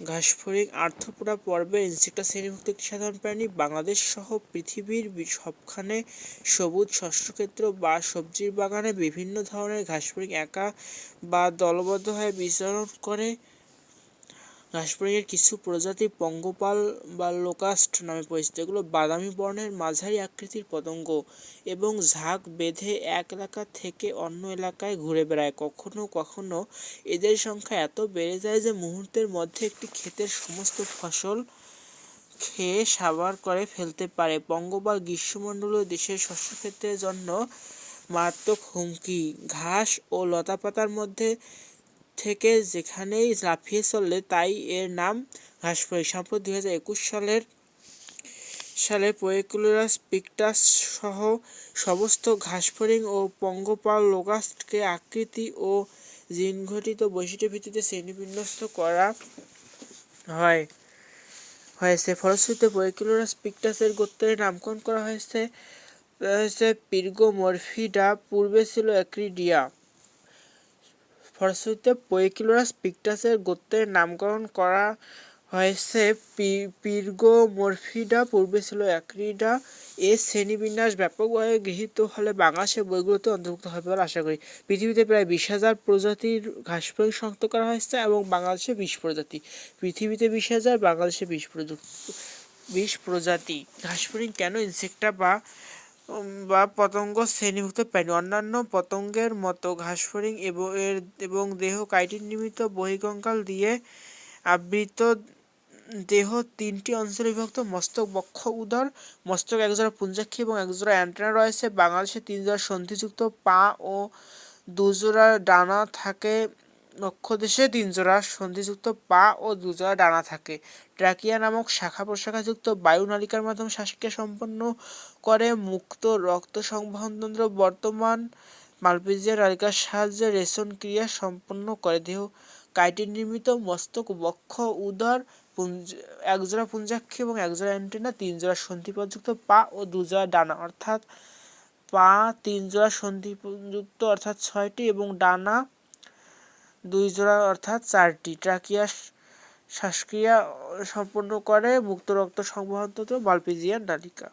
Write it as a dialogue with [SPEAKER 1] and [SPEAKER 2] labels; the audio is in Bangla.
[SPEAKER 1] ঘাসফড়িং আর্থ্রোপোডা পর্বের ইনসেক্টা শ্রেণীভুক্ত একটি সাধারণ প্রাণী বাংলাদেশ সহ পৃথিবীর সবখানে সবুজ শস্যক্ষেত্র বা সবজির বাগানে বিভিন্ন ধরনের ঘাসফড়িং একা বা দলবদ্ধ দলবদ্ধভাবে বিচরণ করে ঘাসফড়িংয়ের কিছু প্রজাতি পঙ্গপাল বা লোকাস্ট নামে পরিচিত। এগুলো বাদামি বর্ণের মাঝারি আকৃতির পতঙ্গ এবং ঝাঁক বেঁধে এক এলাকা থেকে অন্য এলাকায় ঘুরে বেড়ায়। কখনো কখনো এদের সংখ্যা এত বেড়ে যায় যে মুহূর্তের মধ্যে একটি ক্ষেতের সমস্ত ফসল খেয়ে সাবার করে ফেলতে পারে। পঙ্গপাল গ্রীষ্মমণ্ডলীয় দেশের শস্যক্ষেত্রের জন্য মারাত্মক হুমকি। ঘাস ও লতাপাতার মধ্যে থেকে যেখানেই লাফিয়ে চললে তাই এর নাম ঘাসফড়িং। সম্প্রতি দুই হাজার একুশ সালের, সালে পোয়েকুলোরাস পিকটাস সহ সমস্ত ঘাসফড়িং ও পঙ্গপাল লোকাস্টকে আকৃতি ও জিনঘটিত বৈশিষ্ট্যের ভিত্তিতে শ্রেণীবিন্যস্ত করা হয়। হয়েছে। ফলশ্রুতিতে পোয়েকুলোরাস পিকটাসের গোত্রের নামকরণ করা হয়েছে হয়েছে পির্গোমরফিডা। পূর্বে ছিল অ্যাক্রিডিয়া। ফলশ্রুতিতে পোয়েকিলোরাস পিকটাসের গোত্রের নামকরণ করা হয়েছে পির্গোমরফিডা পূর্বে ছিল অ্যাক্রিডা এর শ্রেণীবিন্যাস ব্যাপকভাবে গৃহীত হলে বাংলাদেশের বইগুলোতে অন্তর্ভুক্ত হবে বলে আশা করি। পৃথিবীতে প্রায় বিশ হাজার প্রজাতির ঘাসফড়িং শনাক্ত করা হয়েছে এবং বাংলাদেশে বিশ প্রজাতি পৃথিবীতে বিশ হাজার বাংলাদেশে বিশ প্রযুক্ত বিশ প্রজাতি ঘাসফড়িং কেন ইনসেক্টা বা বা পতঙ্গ শ্রেণীভুক্ত প্রাণী। অন্যান্য পতঙ্গের মতো ঘাসফড়িং এবং এর, এবং দেহ কাইটিন নির্মিত বহিকঙ্কাল দিয়ে আবৃত দেহ তিনটি অঞ্চলে বিভক্ত। মস্তক, বক্ষ, উদর মস্তক একজোড়া পুঞ্জাক্ষী এবং একজোড়া অ্যান্টেনা রয়েছে। বাংলাদেশে তিন জোড়া সন্ধিযুক্ত পা ও দুজোড়া ডানা থাকে। নক্ষদেশে তিন জোড়া সন্ধিযুক্ত পা ও দুজোড়া ডানা থাকে। ট্রাকিয়া নামক শাখা প্রশাখাযুক্ত বায়ুনালিকার মাধ্যমে শ্বাসক্রিয়া সম্পন্ন করে মুক্ত রক্ত সংবহনতন্ত্র বর্তমান মালপিজিয়া নালিকার সাহায্যে রেশন ক্রিয়া সম্পন্ন করে। দেহ কাইটিন নির্মিত, মস্তক, বক্ষ, উদর, পুঞ্জ, একজোড়া পুঞ্জাক্ষী এবং একজোড়া অ্যান্টেনা তিন জোড়া সন্ধিপযুক্ত পা ও দুজোড়া ডানা অর্থাৎ পা তিন জোড়া সন্ধিযুক্ত অর্থাৎ ছয়টি এবং ডানা দুই জোড়া অর্থাৎ চারটি। ট্রাকিয়া শ্বাসক্রিয়া সম্পন্ন করে মুক্ত রক্ত সংবহনতন্ত্র মালপিজিয়ান নালিকা।